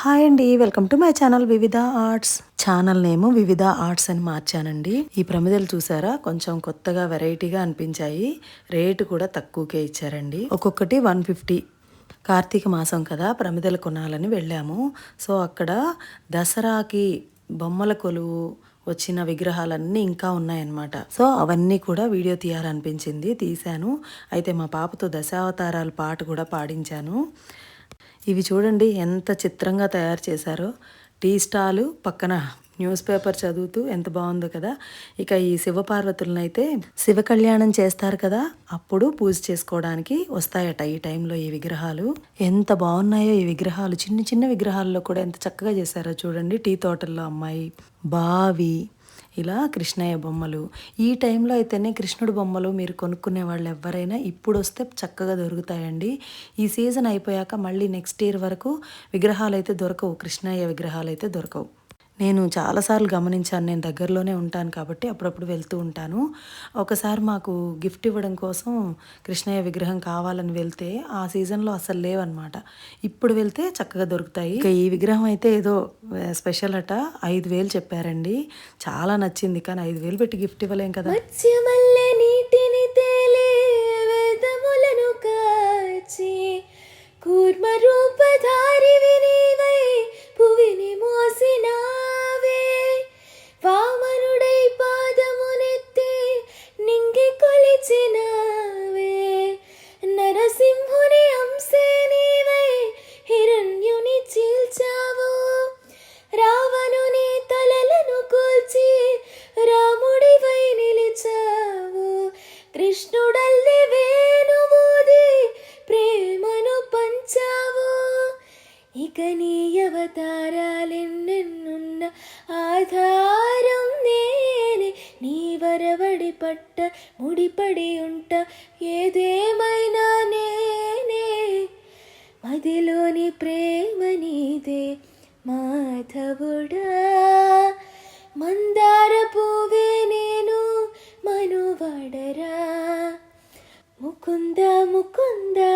Hi అండి welcome to my channel Vividha arts. Channel name Vividha arts అని మార్చానండి. ఈ ప్రమిదలు చూసారా? కొంచెం కొత్తగా వెరైటీగా అనిపించాయి. రేటు కూడా తక్కువకే ఇచ్చారండి. ఒక్కొక్కటి వన్ ఫిఫ్టీ. కార్తీక మాసం కదా ప్రమిదలు కొనాలని వెళ్ళాము. సో అక్కడ దసరాకి బొమ్మల కొలువు వచ్చిన విగ్రహాలన్నీ ఇంకా ఉన్నాయన్నమాట. సో అవన్నీ కూడా వీడియో తీయాలనిపించింది తీశాను. అయితే మా పాపతో దశావతారాల పాట కూడా పాడించాను. ఇవి చూడండి ఎంత చిత్రంగా తయారు చేశారో. టీ స్టాలు పక్కన న్యూస్ పేపర్ చదువుతూ ఎంత బాగుందో కదా. ఇక ఈ శివపార్వతులను అయితే శివ కళ్యాణం చేస్తారు కదా అప్పుడు పూజ చేసుకోవడానికి వస్తాయట ఈ టైంలో ఈ విగ్రహాలు. ఎంత బాగున్నాయో ఈ విగ్రహాలు. చిన్న చిన్న విగ్రహాల్లో కూడా ఎంత చక్కగా చేశారో చూడండి. టీ తోటల్లో అమ్మాయి బావి ఇలా కృష్ణయ్య బొమ్మలు. ఈ టైంలో అయితేనే కృష్ణుడు బొమ్మలు మీరు కొనుక్కునే వాళ్ళు ఎవరైనా ఇప్పుడు వస్తే చక్కగా దొరుకుతాయండి. ఈ సీజన్ అయిపోయాక మళ్ళీ నెక్స్ట్ ఇయర్ వరకు విగ్రహాలు అయితే దొరకవు కృష్ణయ్య విగ్రహాలు అయితే దొరకవు. నేను చాలాసార్లు గమనించాను నేను దగ్గరలోనే ఉంటాను కాబట్టి అప్పుడప్పుడు వెళ్తూ ఉంటాను. ఒకసారి మాకు గిఫ్ట్ ఇవ్వడం కోసం కృష్ణయ్య విగ్రహం కావాలని వెళ్తే ఆ సీజన్లో అసలు లేవన్నమాట. ఇప్పుడు వెళ్తే చక్కగా దొరుకుతాయి. ఇక ఈ విగ్రహం అయితే ఏదో స్పెషల్ అట. ఐదు వేలు చెప్పారండి. చాలా నచ్చింది కానీ ఐదు వేలు పెట్టి గిఫ్ట్ ఇవ్వలేం కదా. ఇక నీ అవతారాలెన్నెన్నున్న ఆధారం నేనే. నీ వరవడి పట్ట ముడిపడి ఉంట ఏదేమైనా నేనే. మదిలోని ప్రేమ నీదే మాధవుడా. మందార పువ్వే నేను మనువడరా. ముకుంద ముకుందా